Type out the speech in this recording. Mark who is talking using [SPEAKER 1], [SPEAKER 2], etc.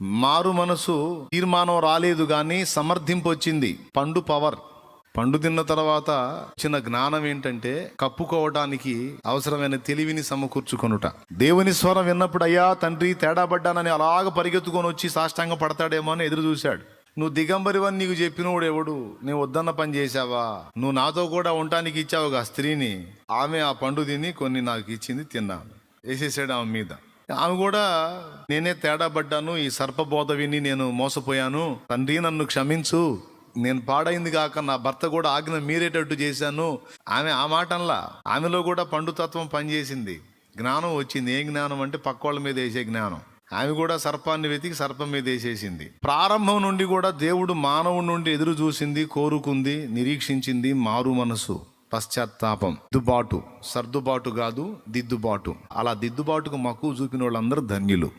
[SPEAKER 1] మారు మనసు తీర్మానం రాలేదు కానీ సమర్థింపు వచ్చింది. పండు పవర్. పండు తిన్న తర్వాత చిన్న జ్ఞానం ఏంటంటే కప్పుకోవడానికి అవసరమైన తెలివిని సమకూర్చుకొనుట. దేవుని స్వరం విన్నప్పుడు అయ్యా తండ్రి తేడా పడ్డానని అలాగ పరిగెత్తుకొని వచ్చి సాష్టాంగ పడతాడేమో అని ఎదురు చూశాడు. నువ్వు దిగంబరివని నీకు చెప్పినోడు ఎవడు? నేను వద్దన్న పని చేశావా? నువ్వు నాతో కూడా ఉండటానికి ఇచ్చావుగా స్త్రీని. ఆమె ఆ పండు తిని కొన్ని నాకు ఇచ్చింది తిన్నాను. వేసేసాడు ఆమె మీద. ఆమె కూడా నేనే తేడా పడ్డాను ఈ సర్పబోధ విని నేను మోసపోయాను. తండ్రి నన్ను క్షమించు. నేను పాడైంది కాక నా భర్త కూడా ఆజ్ఞ మీరేటట్టు చేశాను. ఆమె ఆ మాటంలా ఆమెలో కూడా పండుతత్వం పనిచేసింది. జ్ఞానం వచ్చింది. ఏ జ్ఞానం అంటే పక్కోళ్ళ మీద వేసే జ్ఞానం. ఆమె కూడా సర్పాన్ని వెతికి సర్పం మీద వేసేసింది. ప్రారంభం నుండి కూడా దేవుడు మానవుడి నుండి ఎదురు చూసింది కోరుకుంది నిరీక్షించింది మారు మనసు. పశ్చాత్తాపం. దిద్దుబాటు సర్దుబాటు కాదు దిద్దుబాటు. అలా దిద్దుబాటుకు మక్కువ చూపిన వాళ్ళందరూ ధన్యులు.